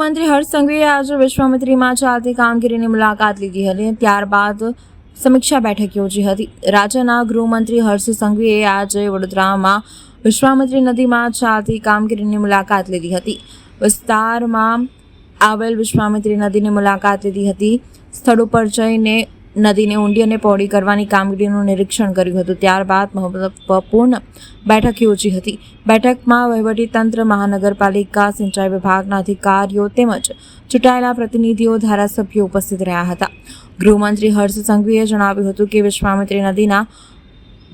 ગૃહમંત્રી હર્ષ સંઘવીએ આજે વિશ્વામિત્રીમાં ચાલતી કામગીરીની મુલાકાત લીધી હતી ત્યારબાદ સમીક્ષા બેઠક યોજી હતી. રાજ્યના ગૃહમંત્રી હર્ષ સંઘવીએ આજે વડોદરામાં વિશ્વામિત્રી નદીમાં ચાલતી કામગીરીની મુલાકાત લીધી હતી. વિસ્તારમાં આવેલ વિશ્વામિત્રી નદીની મુલાકાત લીધી હતી. સ્થળ ઉપર જઈને નદીને ઊંડી અને પહોળી કરવાની કામગીરીનું નિરીક્ષણ કર્યું હતું. ત્યારબાદ મહત્વપૂર્ણ બેઠક યોજી હતી. બેઠકમાં વહીવટીતંત્ર, મહાનગરપાલિકા, સિંચાઈ વિભાગના અધિકારીઓ તેમજ ચૂંટાયેલા પ્રતિનિધિઓ, ધારાસભ્યો ઉપસ્થિત રહ્યા હતા. ગૃહમંત્રી હર્ષ સંઘવીએ જણાવ્યું હતું કે વિશ્વામિત્રી નદીના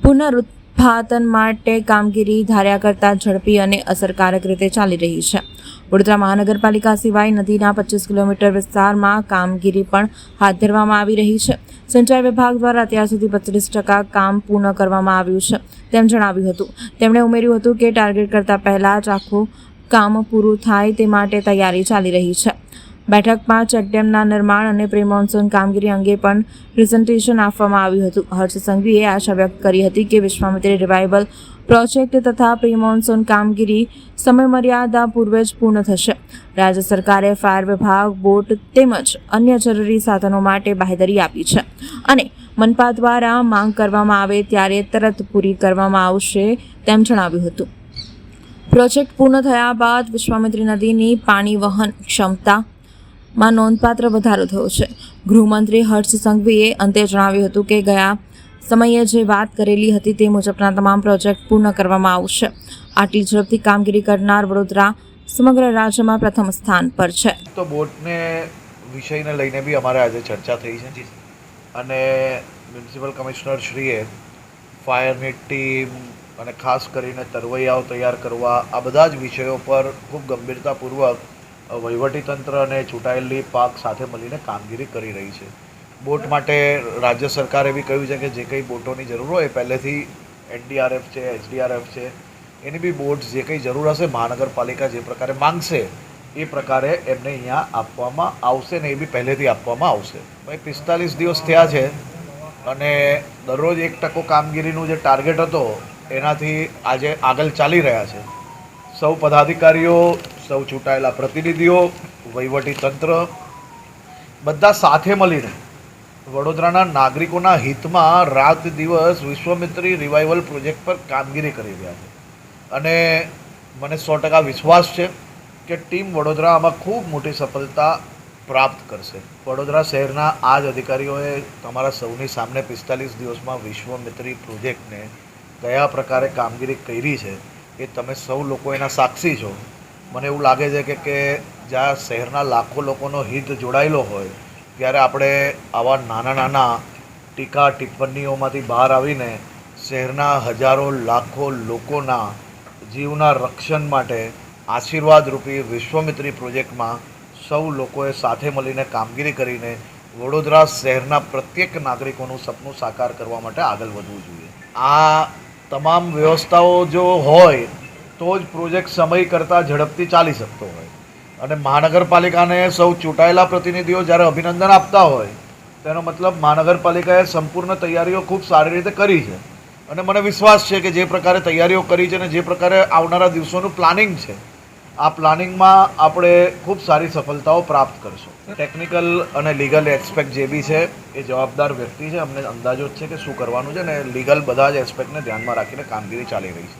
પુનરુત્થાપન માટે કામગીરી ધાર્યા કરતાં ઝડપી અને અસરકારક રીતે ચાલી રહી છે. વડોદરા મહાનગરપાલિકા સિવાય નદીના પચીસ કિલોમીટર વિસ્તારમાં કામગીરી પણ હાથ ધરવામાં આવી રહી છે. સિંચાઈ વિભાગ દ્વારા અત્યાર સુધી બત્રીસ ટકા કામ પૂર્ણ કરવામાં આવ્યું છે, તેમ જણાવ્યું હતું. તેમણે ઉમેર્યું હતું કે ટાર્ગેટ કરતાં પહેલાં જ આખું કામ પૂરું થાય તે માટે તૈયારી ચાલી રહી છે. બેઠકમાં ચેકડેમના નિર્માણ અને પ્રી મોન્સૂન કામગીરી અંગે પણ પ્રેઝન્ટેશન આપવામાં આવ્યું હતું. હર્ષ સંઘવીએ આશા વ્યક્ત કરી હતી કે વિશ્વામિત્રી રિવાઇવલ પ્રોજેક્ટ તથા પ્રી મોન્સૂન કામગીરી સમયમર્યાદા પૂર્વે જ પૂર્ણ થશે. રાજ્ય સરકારે ફાયર વિભાગ, બોટ તેમજ અન્ય જરૂરી સાધનો માટે બાહેધરી આપી છે અને મનપા દ્વારા માંગ કરવામાં આવે ત્યારે તરત પૂરી કરવામાં આવશે તેમ જણાવ્યું હતું. પ્રોજેક્ટ પૂર્ણ થયા બાદ વિશ્વામિત્રી નદીની પાણી વહન ક્ષમતામાં નોંધપાત્ર વધારો થયો છે. ગૃહમંત્રી હર્ષ સંઘવીએ અંતે જણાવ્યું હતું કે ગયા સમયે જે વાત કરેલી હતી તે મુજબના તમામ પ્રોજેક્ટ પૂર્ણ કરવામાં આવશે. આટલી ઝડપથી કામગીરી કરનાર વડોદરા સમગ્ર રાજ્યમાં પ્રથમ સ્થાન પર છે. તો બોટને વિષયને લઈને બી અમારે આજે ચર્ચા થઈ છે. અને મ્યુનિસિપલ કમિશનર શ્રીએ ફાયરની ટીમ અને ખાસ કરીને તરવૈયાઓ તૈયાર કરવા આ બધા જ વિષયો પર ખૂબ ગંભીરતાપૂર્વક વહીવટીતંત્ર અને ચૂંટાયેલી પાક સાથે મળીને કામગીરી કરી રહી છે. બોટ માટે રાજ્ય સરકારે બી કહ્યું છે કે જે કંઈ બોટોની જરૂર હોય પહેલેથી એનડીઆરએફ છે, એચડીઆરએફ છે, એની બી બોટ્સ જે કંઈ જરૂર હશે, મહાનગરપાલિકા જે પ્રકારે માંગશે, એ પ્રકારે એમને અહીંયા આપવામાં આવશે ને એ બી પહેલેથી આપવામાં આવશે. ભાઈ, પિસ્તાલીસ દિવસ થયા છે અને દરરોજ એક ટકો કામગીરીનું જે ટાર્ગેટ હતો, એનાથી આજે આગળ ચાલી રહ્યા છે. સૌ પદાધિકારીઓ સૌ ચૂંટાયેલા પ્રતિનિધિઓ, વહીવટી તંત્ર, બધા સાથે મળીને વડોદરાના નાગરિકોના હિતમાં રાત દિવસ વિશ્વમિત્રી રિવાઇવલ પ્રોજેક્ટ પર કામગીરી કરી રહ્યા છે. અને મને સો ટકા વિશ્વાસ છે કે ટીમ વડોદરા આમાં ખૂબ મોટી સફળતા પ્રાપ્ત કરશે. વડોદરા શહેરના આ જ અધિકારીઓએ તમારા સૌની સામે પિસ્તાલીસ દિવસમાં વિશ્વમિત્રી પ્રોજેક્ટને કયા પ્રકારે કામગીરી કરી છે એ તમે સૌ લોકો એના સાક્ષી છો. મને એવું લાગે છે કે કે જ્યાં શહેરના લાખો લોકોનો હિત જોડાયેલો હોય, ત્યારે આપણે આવા નાના નાના ટીકા ટિપ્પણીઓમાંથી બહાર આવીને શહેરના હજારો લાખો લોકોના જીવના રક્ષણ માટે આશીર્વાદરૂપી વિશ્વમિત્રી પ્રોજેક્ટમાં સૌ લોકોએ સાથે મળીને કામગીરી કરીને વડોદરા શહેરના પ્રત્યેક નાગરિકોનું સપનું સાકાર કરવા માટે આગળ વધવું જોઈએ. આ તમામ વ્યવસ્થાઓ જો હોય તો જ પ્રોજેક્ટ સમય કરતાં ઝડપથી ચાલી શકતો હોય. અને મહાનગરપાલિકાને સૌ ચૂંટાયેલા પ્રતિનિધિઓ જ્યારે અભિનંદન આપતા હોય, તેનો મતલબ મહાનગરપાલિકાએ સંપૂર્ણ તૈયારીઓ ખૂબ સારી રીતે કરી છે. અને મને વિશ્વાસ છે કે જે પ્રકારે તૈયારીઓ કરી છે અને જે પ્રકારે આવનારા દિવસોનું પ્લાનિંગ છે, આ પ્લાનિંગમાં આપણે ખૂબ સારી સફળતાઓ પ્રાપ્ત કરશું. ટેકનિકલ અને લીગલ એસ્પેક્ટ જે બી છે, એ જવાબદાર વ્યક્તિ છે. અમને અંદાજો છે કે શું કરવાનું છે અને લીગલ બધા જ એસ્પેક્ટને ધ્યાનમાં રાખીને કામગીરી ચાલી રહી છે.